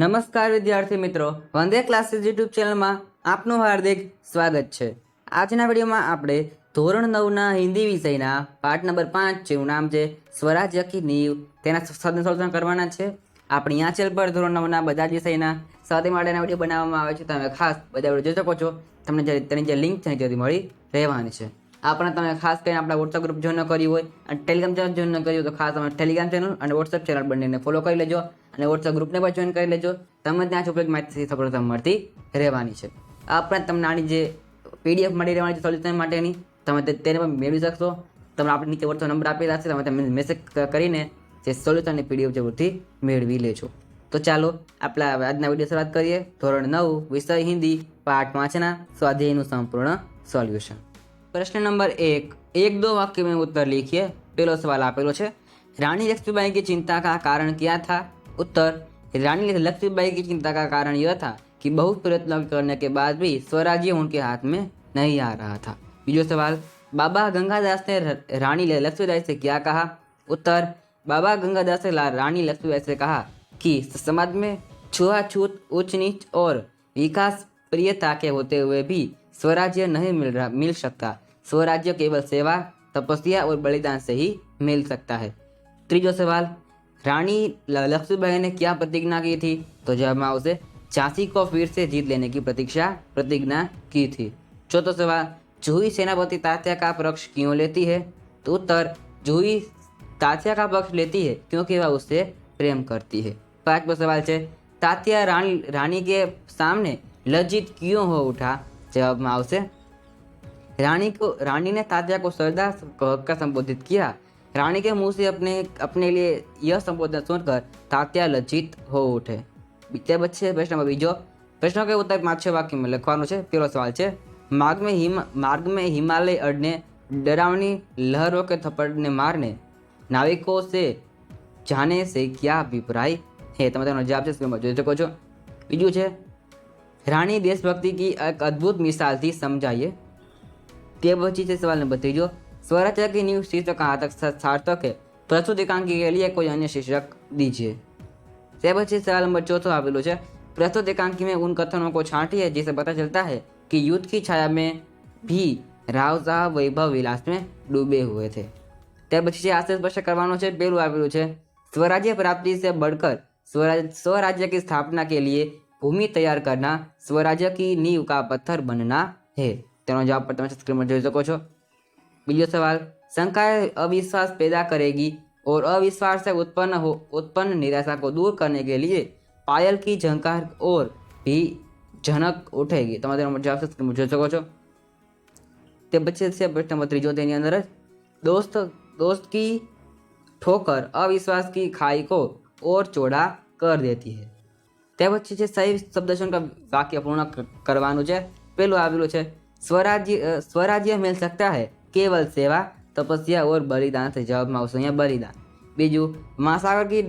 નમસ્કાર વિદ્યાર્થી મિત્રો, વંદે ક્લાસીસ યુટ્યુબ ચેનલમાં આપનું હાર્દિક સ્વાગત છે. આજના વિડીયોમાં આપણે ધોરણ નવના હિન્દી વિષયના પાઠ નંબર પાંચ, જેનું નામ છે સ્વરાજ્ય કી નીવ, તેના સંશોધન કરવાના છે. આપણી આ ચેનલ પર ધોરણ નવના બધા જ વિષયના સાથે માટેના વીડિયો બનાવવામાં આવે છે. તમે ખાસ બધા વીડિયો જોઈ શકો છો. તમને તેની જે લિંક છે તે મળી રહેવાની છે. આપણે તમે ખાસ કરીને આપણા વોટ્સઅપ ગ્રુપ જોઈન કર્યું હોય અને ટેલિગ્રામ ચેનલ જોઈન કર્યું હોય તો ખાસ તમે ટેલિગ્રામ ચેનલ અને વોટ્સઅપ ચેનલ બંનેને ફોલો કરી લેજો અને વોટ્સઅપ ગ્રુપને પણ જોઈન કરી લેજો. તમને ત્યાં જ ઉપયોગી માહિતી સફળતા મળતી રહેવાની છે. આપણે તમને આની જે પીડીએફ મળી રહેવાની છે સોલ્યુશન માટેની, તમે તેને પણ મેળવી શકશો. તમને આપણે નીચે વોટ્સઅપ નંબર આપેલા છે, તમે તમે મેસેજ કરીને જે સોલ્યુશનની પીડીએફ જરૂરથી મેળવી લેજો. તો ચાલો, આપણા આજના વીડિયો શરૂઆત કરીએ. ધોરણ નવ, વિષય હિન્દી, પાઠ પાંચના સ્વાધ્યાયનું સંપૂર્ણ સોલ્યુશન. પ્રશ્ન નંબર એક एक दो वाक्य में उत्तर लिखिए पहला सवाल આપેલો છે रानी लक्ष्मीबाई की चिंता का कारण क्या था उत्तर रानी लक्ष्मीबाई की चिंता का कारण यह था कि बहुत प्रयत्न करने के बाद भी स्वराज्य उनके हाथ में नहीं आ रहा था બીજો સવાલ बाबा गंगादास ने र- रानी लक्ष्मीबाई से क्या कहा उत्तर बाबा गंगादास ने ला- रानी लक्ष्मीबाई से कहा कि समाज में छुआछूत उच्च नीच और विकास प्रियता के होते हुए भी स्वराज्य नहीं मिल रहा, मिल सकता। स्वराज्य केवल सेवा, तपस्या और बलिदान से ही मिल सकता है। त्रीजो सवाल, रानी लक्ष्मीबाई ने क्या प्रतिज्ञा की थी? तो जब माँ उसे झांसी को फिर से जीत लेने की प्रतीक्षा, प्रतिज्ञा की थी। चौथा सवाल, जूही सेनापति तात्या का पक्ष क्यों लेती है? तो उत्तर, जूही तात्या का पक्ष लेती है क्योंकि वह उससे प्रेम करती है। पांचवा सवाल है तात्या रानी रानी के सामने लज्जित क्यों हो उठा? जवाब में आवश्य रानी को रानी ने तात्या को सरदार कहकर संबोधित किया रानी के मुंह से अपने अपने लिए यह संबोधन सुनकर तात्या लज्जित हो उठे બીજા વચ્ચે પ્રશ્ન બીજો પ્રશ્નો કે ઉત્તર પાંચ છ વાક્યમાં લખવાનું છે પહેલો સવાલ છે માર્ગ में हिम मार्ग में हिमालय अड़ने डरावनी लहरों के थप्पड़ ने मारने नाविकों से जाने से क्या अभिप्राय है તમે તેનો જવાબ છે સ્ક્રીનમાં જોઈ શકો છો બીજું છે રાણી દેશભક્તિ કી એક અદ્ભુત મિસાલથી સમજાઈએ. તે પછી છે સવાલ નંબર ત્રીજો. स्वराज की न्यूज शीर्षक कहाँ तक सार्थक है પ્રસ્તુતિકાંકી કે લીએ કોઈ અન્ય શીર્ષક દીજીએ તે પછી સવાલ નંબર ચોથો આવેલો છે. પ્રસ્તુતિકાંકી મેં ઉન કથનોं को छांटी है जिसे पता चलता है कि युद्ध की छाया में भी રાવ શાહ વૈભવ વિલાસ મેં ડૂબે હુએ થે. તે પછી જે આશય સ્પર્શ કરવાનો છે. પેલું આવેલું છે. સ્વરાજ્ય પ્રાપ્તિ સે બઢકર સ્વરાજ સ્વરાજ્ય કી સ્થાપના કે લીએ भूमि तैयार करना स्वराज्य की नींव का पत्थर बनना है તેનો જવાબ પણ તમે સ્ક્રીન પર જોઈ શકો છો બીજો सवाल शंकाएं अविश्वास पैदा करेगी और अविश्वास से उत्पन्न हो उत्पन्न निराशा को दूर करने के लिए पायल की झंकार और भी झनक उठेगी તમે તેનો જવાબ સ્ક્રીન પર જોઈ શકો છો તે પછી છે પ્રશ્ન નંબર ત્રીજો તેની અંદર જ दोस्त दोस्त की ठोकर अविश्वास की खाई को और चौड़ा कर देती है તે પછી છે સહી શબ્દશોનું વાક્ય પૂર્ણ કરવાનું છે. પેલું આવેલું છે, સ્વરાજ્ય સ્વરાજ્ય મેળ શકતા હૈ, કેવલ સેવા, તપસ્યા ઓર બલિદાન જવાબમાં આવશે અહીંયા બલિદાન. બીજું, મહાસાગર કી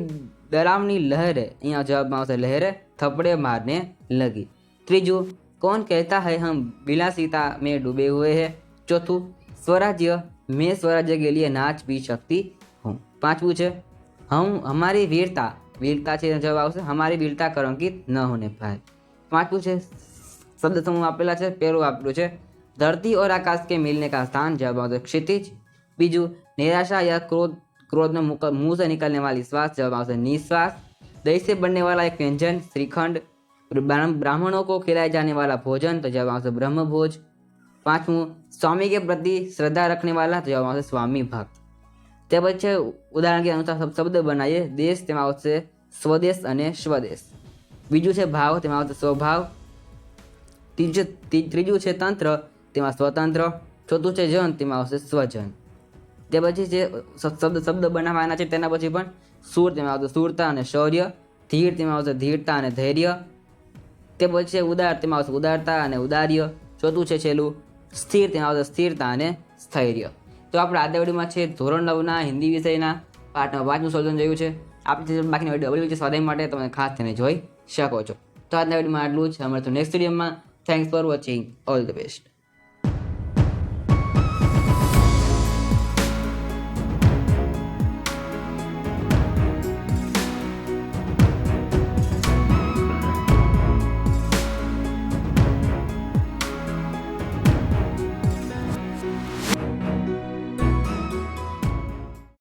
ડરામની લહેરે અહીંયા જવાબમાં આવશે, લહેરે થપડે મારને લગી. ત્રીજું, કોણ કહેતા હૈ હમ વિલાસિતા મેં ડૂબે હુએ હે? ચોથું, સ્વરાજ્ય, મેં સ્વરાજ્ય કે લીએ નાચ પી શકતી હું. પાંચમું છે હું અમારી વીરતા वीरता છે જવાબ આવશે हमारी वीरता कलंकित न होने पाए પાંચવું છે શબ્દ સમૂહ આપેલા છે પહેલું આપેલું છે धरती और आकाश के मिलने का स्थान जवाब આવશે क्षितिज બીજું निराशा या क्रोध क्रोध में मुक- मुंह से निकलने वाली श्वास जवाब આવશે निश्वास दही से बनने वाला एक व्यंजन श्रीखंड ब्राह्म- ब्राह्मणों को खिलाए जाने वाला भोजन तो जवाब આવશે ब्रह्म भोज पांचवं स्वामी के प्रति श्रद्धा रखने वाला तो जवाब આવશે स्वामी भक्त તે પછી ઉદાહરણ કે અનુસાર શબ્દ બનાવીએ. દેશ તેમાં આવશે સ્વદેશ અને સ્વદેશ. બીજું છે ભાવ, તેમાં આવશે સ્વભાવ. ત્રીજું ત્રીજું છે તંત્ર, તેમાં સ્વતંત્ર. ચોથું છે જન, તેમાં આવશે સ્વજન. તે પછી જે શબ્દ શબ્દ બનાવવાના છે તેના પછી પણ સૂર, તેમાં આવશે સૂરતા અને શૌર્ય. ધીર, તેમાં આવશે ધીરતા અને ધૈર્ય. તે પછી છે ઉદાર, તેમાં આવશે ઉદારતા અને ઉદાર્ય. ચોથું છે છેલ્લું સ્થિર, તેમાં આવશે સ્થિરતા અને સ્થૈર્ય. તો આપણે આદાવડીમાં છે ધોરણ નવના હિન્દી વિષયના પાઠમાં પાંચમું સોલ્યુશન જોયું છે. આપણે બાકીની ડબલ છે સ્વાધ્યાય માટે તમે ખાસ તેને જોઈ શકો છો. તો આજના આટલું જ. મળતું નેક્સ્ટ વિડીયોમાં. Thanks for watching all the best